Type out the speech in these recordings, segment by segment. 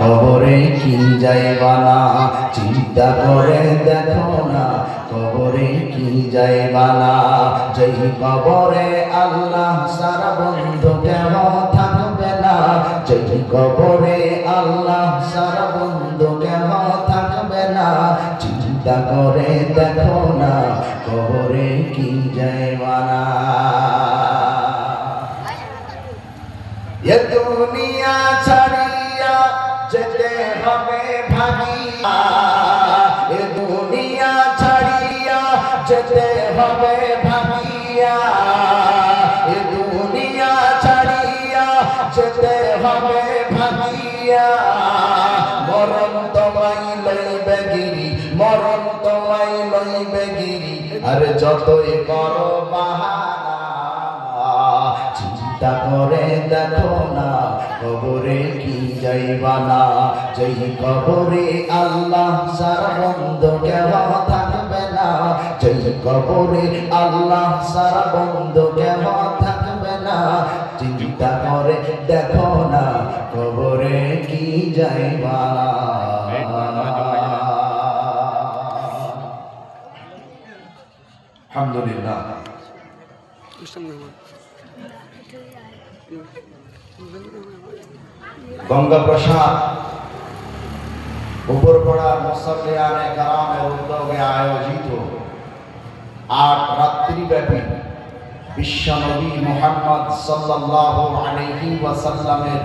কবরে কি যাইবা না চিন্তা করে দেখো না কবরে কি যাইবা না যেই কবরে আল্লাহ সারা বন্ধু কেন থাকবে না, যেই কবরে আল্লাহ সারা বন্ধু কেন থাকবে না, চিন্তা করে দেখো না কবরে কি যাইবা না এ দুনিয়া ছাড়িয়া যেতে হবে ভাগিয়া। এ দুনিয়া ছাড়িয়া যেতে হবে ভাগিয়া। এ দুনিয়া ছাড়িয়া যেতে হবে ভাগিয়া। মরণ তোমায় লইবে গিরি, মরণ তোমায় লইবে গিরি। আর যতই করো বাহানা চিন্তা করে দেখো না কবরে কি যাইবা না? যেই কবরে আল্লাহ সারা বন্ধ কেন থাকবে না যেই কবরে আল্লাহ সারা বন্ধ কেন থাকবে না। চিন্তা করে দেখো না কবরে কি যাইবা না? আলহামদুলিল্লাহ। গঙ্গাপ্রসাদ, উপরপড়া মুসল্লিয়ানে কারামের উদ্যোগে আয়োজিত আট রাত্রিব্যাপী বিশ্বনবী মোহাম্মদ সাল্লাল্লাহু আলাইহি ওয়াসাল্লামের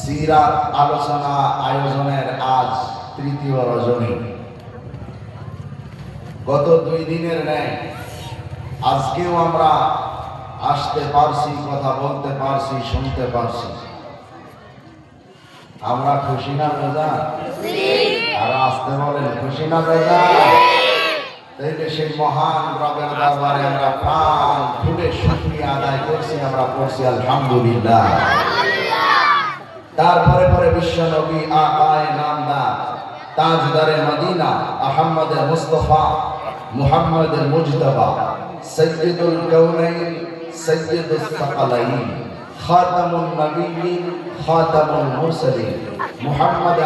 সিরাত আলোচনা আয়োজনের আজ তৃতীয় রজনী। গত দুই দিনের ন্যায় আজকেও আমরা আসতে পারছি, কথা বলতে পারছি, শুনতে পারছি। আমরা খুশি না বেজা আর আসতে বলেন, খুশি না তাইলে সেই মহান রবের দরবারে আমরা প্রাণ আদায় করছি, আমরা পড়ছি আলহামদুলিল্লাহ। তারপরে পরে বিশ্ব নবী আকায় তাজদারে Madina Ahmad Mustafa, Muhammad Mujtaba, সৈয়দুল কৌনাইন সৈয়দুল সাকালাই খাতামুন নবীন খাতামুল মুরসালিন মুহাম্মদ